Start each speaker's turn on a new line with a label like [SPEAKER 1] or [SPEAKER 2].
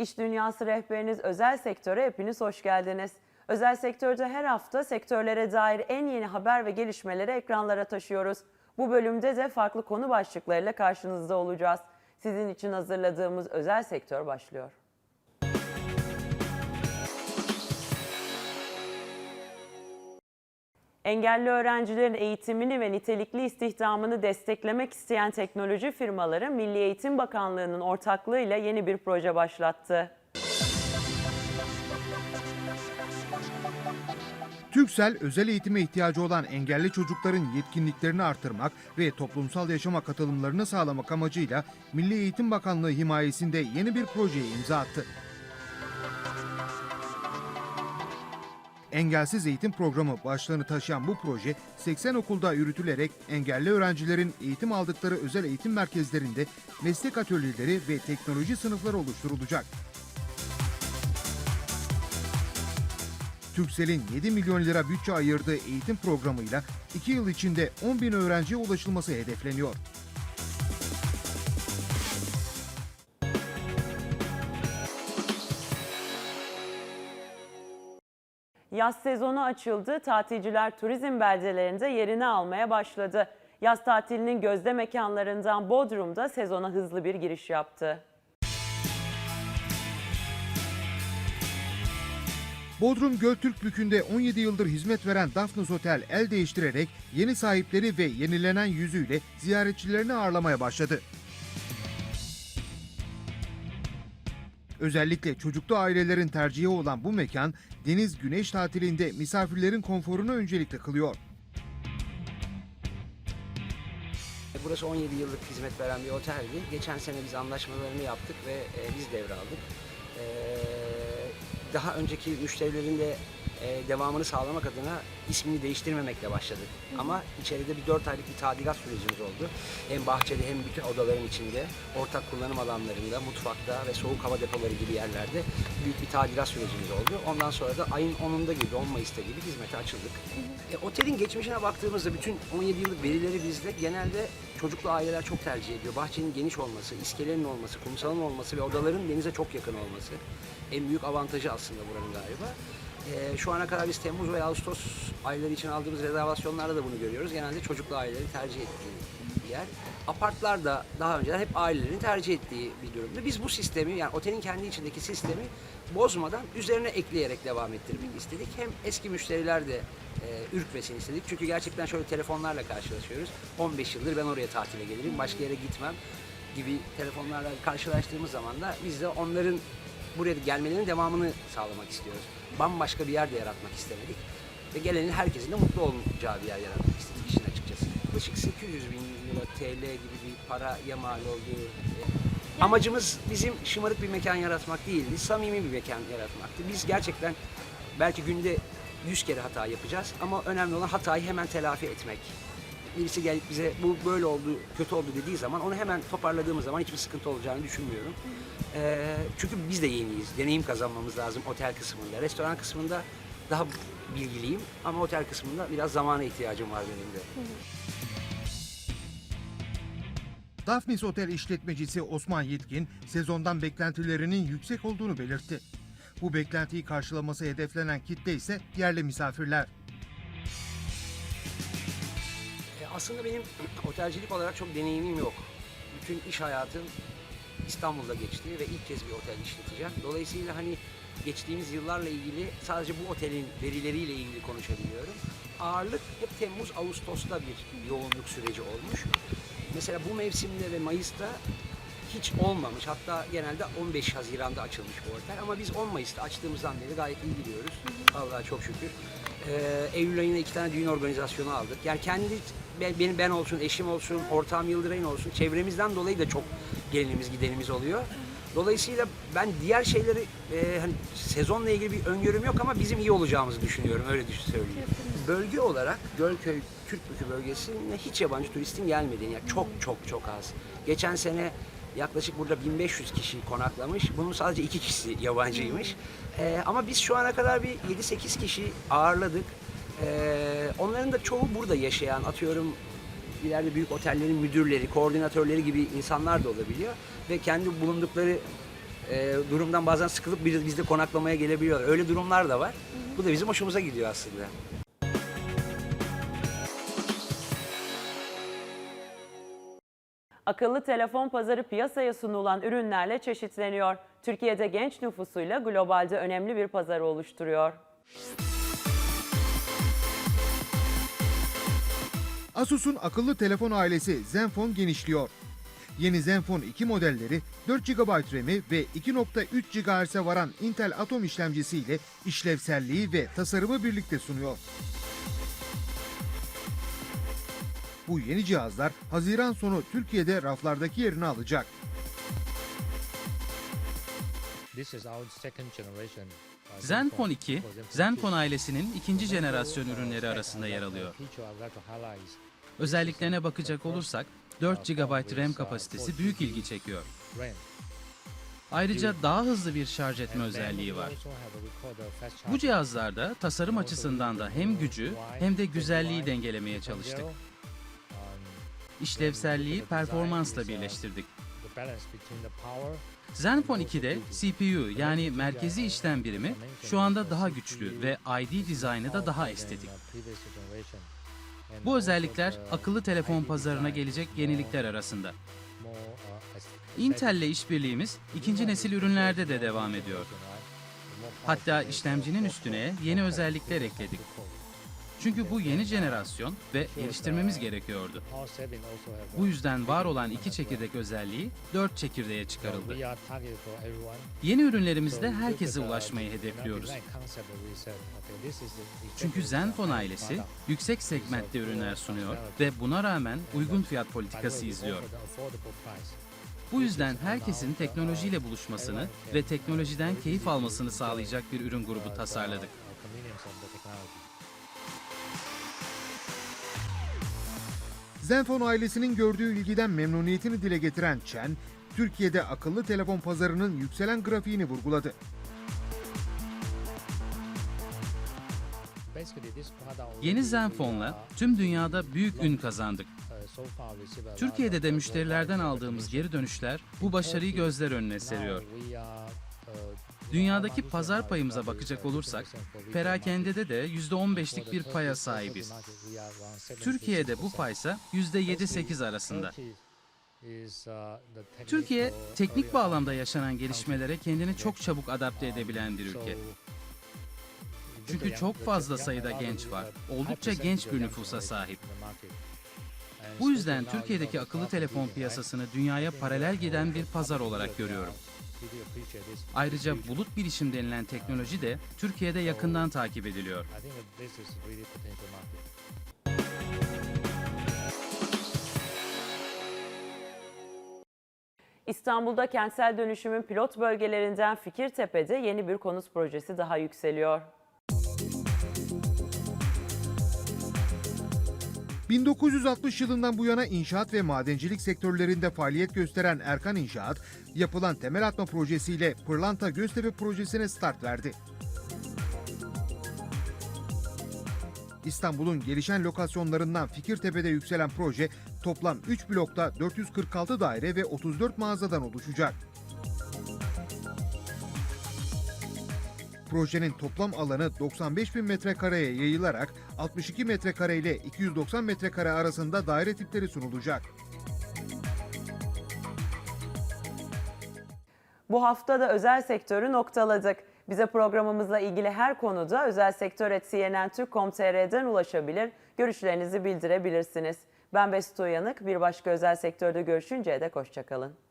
[SPEAKER 1] İş Dünyası rehberiniz özel sektöre hepiniz hoş geldiniz. Özel sektörde her hafta sektörlere dair en yeni haber ve gelişmeleri ekranlara taşıyoruz. Bu bölümde de farklı konu başlıklarıyla karşınızda olacağız. Sizin için hazırladığımız özel sektör başlıyor. Engelli öğrencilerin eğitimini ve nitelikli istihdamını desteklemek isteyen teknoloji firmaları Milli Eğitim Bakanlığı'nın ortaklığıyla yeni bir proje başlattı.
[SPEAKER 2] Türksel, özel eğitime ihtiyacı olan engelli çocukların yetkinliklerini artırmak ve toplumsal yaşama katılımlarını sağlamak amacıyla Milli Eğitim Bakanlığı himayesinde yeni bir projeye imza attı. Engelsiz Eğitim Programı başlığını taşıyan bu proje 80 okulda yürütülerek engelli öğrencilerin eğitim aldıkları özel eğitim merkezlerinde meslek atölyeleri ve teknoloji sınıfları oluşturulacak. Türksel'in 7 milyon lira bütçe ayırdığı eğitim programıyla 2 yıl içinde 10 bin öğrenciye ulaşılması hedefleniyor.
[SPEAKER 1] Yaz sezonu açıldı, tatilciler turizm beldelerinde yerini almaya başladı. Yaz tatilinin gözde mekanlarından Bodrum'da sezona hızlı bir giriş yaptı.
[SPEAKER 2] Bodrum Göltürk Bükü'nde 17 yıldır hizmet veren Daphnes Otel el değiştirerek yeni sahipleri ve yenilenen yüzüyle ziyaretçilerini ağırlamaya başladı. Özellikle çocuklu ailelerin tercihi olan bu mekan deniz güneş tatilinde misafirlerin konforunu öncelikle kılıyor.
[SPEAKER 3] Burası 17 yıllık hizmet veren bir oteldi. Geçen sene biz anlaşmalarını yaptık ve e, biz devraldık. E, daha önceki müşterilerin de e, devamını sağlamak adına ismini değiştirmemekle başladık. Ama içeride bir 4 aylık bir tadilat sürecimiz oldu. Hem bahçede hem bütün odaların içinde, ortak kullanım alanlarında, mutfakta ve soğuk hava depoları gibi yerlerde büyük bir tadilat sürecimiz oldu. Ondan sonra da ayın 10'unda gibi, 10 Mayıs'ta gibi hizmete açıldık. E, otelin geçmişine baktığımızda bütün 17 yıllık verileri bizde genelde çocuklu aileler çok tercih ediyor. Bahçenin geniş olması, iskelenin olması, kumsalın olması ve odaların denize çok yakın olması en büyük avantajı aslında buranın galiba. Ee, şu ana kadar biz Temmuz ve Ağustos ayları için aldığımız rezervasyonlarda da bunu görüyoruz. Genelde çocuklu ailelerin tercih ettiği bir yer. Apartlar da daha önceden hep ailelerin tercih ettiği bir durumda. Biz bu sistemi yani otelin kendi içindeki sistemi bozmadan üzerine ekleyerek devam ettirmek istedik. Hem eski müşteriler de e, ürkmesin istedik. Çünkü gerçekten şöyle telefonlarla karşılaşıyoruz. 15 yıldır ben oraya tatile gelirim, başka yere gitmem gibi telefonlarla karşılaştığımız zaman da biz de onların buraya gelmelerinin devamını sağlamak istiyoruz. Bambaşka bir yer de yaratmak istemedik. Ve gelenin herkesin de mutlu olacağı bir yer yaratmak istedik işin açıkçası. Yaklaşık 800 bin lira TL gibi bir paraya mal olduğu Amacımız bizim şımarık bir mekan yaratmak değildi, samimi bir mekan yaratmaktı. Biz gerçekten belki günde 100 kere hata yapacağız ama önemli olan hatayı hemen telafi etmek. Birisi gelip bize bu böyle oldu, kötü oldu dediği zaman onu hemen toparladığımız zaman hiçbir sıkıntı olacağını düşünmüyorum. Ee, çünkü biz de yeniyiz, deneyim kazanmamız lazım otel kısmında. Restoran kısmında daha bilgiliyim ama otel kısmında biraz zamana ihtiyacım var benim de.
[SPEAKER 2] Daphnis Otel işletmecisi Osman Yetkin, sezondan beklentilerinin yüksek olduğunu belirtti. Bu beklentiyi karşılaması hedeflenen kitle ise yerli misafirler.
[SPEAKER 3] Aslında benim otelcilik olarak çok deneyimim yok. Bütün iş hayatım İstanbul'da geçti ve ilk kez bir otel işleteceğim. Dolayısıyla hani geçtiğimiz yıllarla ilgili sadece bu otelin verileriyle ilgili konuşabiliyorum. Ağırlık hep Temmuz, Ağustos'ta bir yoğunluk süreci olmuş. Mesela bu mevsimde ve Mayıs'ta hiç olmamış. Hatta genelde 15 Haziran'da açılmış bu otel. Ama biz 10 Mayıs'ta açtığımızdan beri gayet iyi gidiyoruz. Allah'a çok şükür. Ee, Eylül ayında iki tane düğün organizasyonu aldık. Yani kendi ben, benim ben olsun, eşim olsun, ortağım Yıldıray'ın olsun. Çevremizden dolayı da çok gelinimiz gidenimiz oluyor. Dolayısıyla ben diğer şeyleri e, hani sezonla ilgili bir öngörüm yok ama bizim iyi olacağımızı düşünüyorum. Öyle düşün söyleyeyim. Bölge olarak Gölköy Türkbükü bölgesine hiç yabancı turistin gelmediğini yani çok çok çok az. Geçen sene yaklaşık burada 1500 kişi konaklamış. Bunun sadece iki kişisi yabancıymış. Ee, ama biz şu ana kadar bir 7-8 kişi ağırladık. Ee, onların da çoğu burada yaşayan, atıyorum ileride büyük otellerin müdürleri, koordinatörleri gibi insanlar da olabiliyor. Ve kendi bulundukları e, durumdan bazen sıkılıp biz- bizde konaklamaya gelebiliyor. Öyle durumlar da var. Bu da bizim hoşumuza gidiyor aslında.
[SPEAKER 1] Akıllı telefon pazarı piyasaya sunulan ürünlerle çeşitleniyor. Türkiye'de genç nüfusuyla globalde önemli bir pazarı oluşturuyor.
[SPEAKER 2] Asus'un akıllı telefon ailesi Zenfone genişliyor. Yeni Zenfone 2 modelleri 4 GB RAM'i ve 2.3 GHz'e varan Intel Atom işlemcisiyle işlevselliği ve tasarımı birlikte sunuyor. Bu yeni cihazlar Haziran sonu Türkiye'de raflardaki yerini alacak.
[SPEAKER 4] This is our second generation. uh,
[SPEAKER 5] Zenfone 2,
[SPEAKER 4] For Zenfone
[SPEAKER 5] Zenfone
[SPEAKER 4] 2.
[SPEAKER 5] ailesinin ikinci jenerasyon ürünleri arasında yer alıyor. Özelliklerine bakacak olursak 4 GB RAM kapasitesi büyük ilgi çekiyor. Ayrıca daha hızlı bir şarj etme özelliği var. Bu cihazlarda tasarım açısından da hem gücü hem de güzelliği dengelemeye çalıştık. İşlevselliği performansla birleştirdik. Zenfone 2'de CPU yani merkezi işlem birimi şu anda daha güçlü ve ID dizaynı da daha estetik. Bu özellikler akıllı telefon pazarına gelecek yenilikler arasında. Intel ile işbirliğimiz ikinci nesil ürünlerde de devam ediyor. Hatta işlemcinin üstüne yeni özellikler ekledik. Çünkü bu yeni jenerasyon ve geliştirmemiz gerekiyordu. Bu yüzden var olan iki çekirdek özelliği dört çekirdeğe çıkarıldı. Yeni ürünlerimizde herkese ulaşmayı hedefliyoruz. Çünkü Zenfone ailesi yüksek segmentte ürünler sunuyor ve buna rağmen uygun fiyat politikası izliyor. Bu yüzden herkesin teknolojiyle buluşmasını ve teknolojiden keyif almasını sağlayacak bir ürün grubu tasarladık.
[SPEAKER 2] Zenfone ailesinin gördüğü ilgiden memnuniyetini dile getiren Chen, Türkiye'de akıllı telefon pazarının yükselen grafiğini vurguladı.
[SPEAKER 5] Yeni Zenfone'la tüm dünyada büyük ün kazandık. Türkiye'de de müşterilerden aldığımız geri dönüşler bu başarıyı gözler önüne seriyor. Dünyadaki pazar payımıza bakacak olursak, perakendede de %15'lik bir paya sahibiz. Türkiye'de bu paysa %7-8 arasında. Türkiye, teknik bağlamda yaşanan gelişmelere kendini çok çabuk adapte edebilen bir ülke. Çünkü çok fazla sayıda genç var. Oldukça genç bir nüfusa sahip. Bu yüzden Türkiye'deki akıllı telefon piyasasını dünyaya paralel giden bir pazar olarak görüyorum. Ayrıca bulut bilişim denilen teknoloji de Türkiye'de yakından takip ediliyor.
[SPEAKER 1] İstanbul'da kentsel dönüşümün pilot bölgelerinden Fikirtepe'de yeni bir konut projesi daha yükseliyor.
[SPEAKER 2] 1960 yılından bu yana inşaat ve madencilik sektörlerinde faaliyet gösteren Erkan İnşaat, yapılan temel atma projesiyle Pırlanta Göztepe projesine start verdi. İstanbul'un gelişen lokasyonlarından Fikirtepe'de yükselen proje toplam 3 blokta 446 daire ve 34 mağazadan oluşacak. Projenin toplam alanı 95 bin metrekareye yayılarak 62 metrekare ile 290 metrekare arasında daire tipleri sunulacak.
[SPEAKER 1] Bu hafta da özel sektörü noktaladık. Bize programımızla ilgili her konuda özel sektör et cnntürk.com.tr'den ulaşabilir, görüşlerinizi bildirebilirsiniz. Ben Bestu Uyanık, bir başka özel sektörde görüşünceye dek hoşçakalın.